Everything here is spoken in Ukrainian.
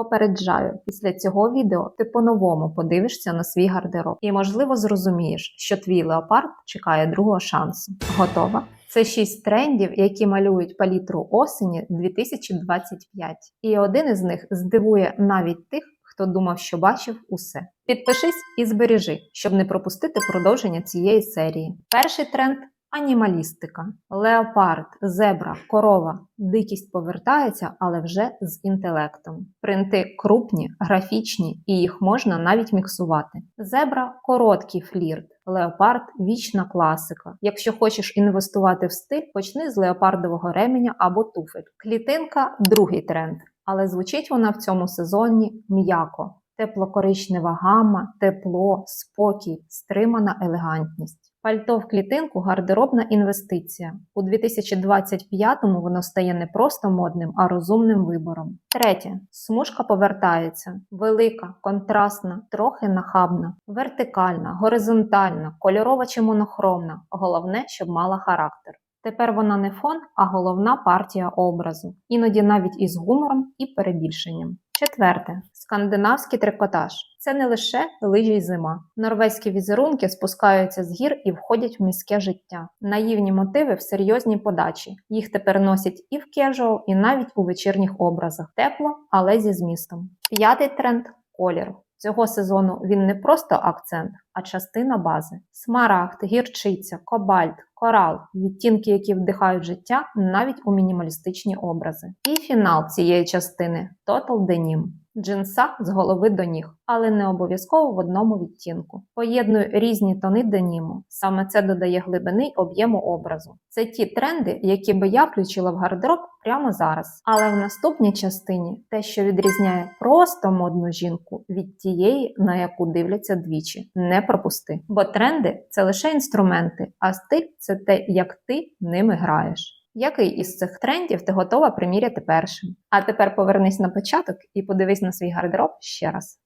Попереджаю, після цього відео ти по-новому подивишся на свій гардероб і, можливо, зрозумієш, що твій леопард чекає другого шансу. Готова? Це шість трендів, які малюють палітру осені 2025. І один із них здивує навіть тих, хто думав, що бачив усе. Підпишись і збережи, щоб не пропустити продовження цієї серії. Перший тренд анімалістика. Леопард, зебра, корова. Дикість повертається, але вже з інтелектом. Принти крупні, графічні, і їх можна навіть міксувати. Зебра короткий флірт. Леопард вічна класика. Якщо хочеш інвестувати в стиль, почни з леопардового ременя або туфель. Клітинка другий тренд, але звучить вона в цьому сезоні м'яко. Тепло-коричнева гамма, тепло, спокій, стримана елегантність. Пальто в клітинку гардеробна інвестиція. У 2025-му воно стає не просто модним, а розумним вибором. Третє. Смужка повертається. Велика, контрастна, трохи нахабна, вертикальна, горизонтальна, кольорова чи монохромна. Головне, щоб мала характер. Тепер вона не фон, а головна партія образу, іноді навіть із гумором і перебільшенням. Четверте скандинавський трикотаж. Це не лише лижі й зима. Норвезькі візерунки спускаються з гір і входять в міське життя. Наївні мотиви в серйозній подачі. Їх тепер носять і в кежуал, і навіть у вечірніх образах. Тепло, але зі змістом. П'ятий тренд колір. Цього сезону він не просто акцент, а частина бази. Смарагд, гірчиця, кобальт, корал, відтінки, які вдихають життя навіть у мінімалістичні образи. І фінал цієї частини Total Denim. Джинса з голови до ніг, але не обов'язково в одному відтінку. Поєднуй різні тони деніму. Саме це додає глибини й об'єму образу. Це ті тренди, які би я включила в гардероб прямо зараз. Але в наступній частині те, що відрізняє просто модну жінку від тієї, на яку дивляться двічі. Не пропусти. Бо тренди це лише інструменти, а стиль це те, як ти ними граєш. Який із цих трендів ти готова приміряти першим? А тепер повернись на початок і подивись на свій гардероб ще раз.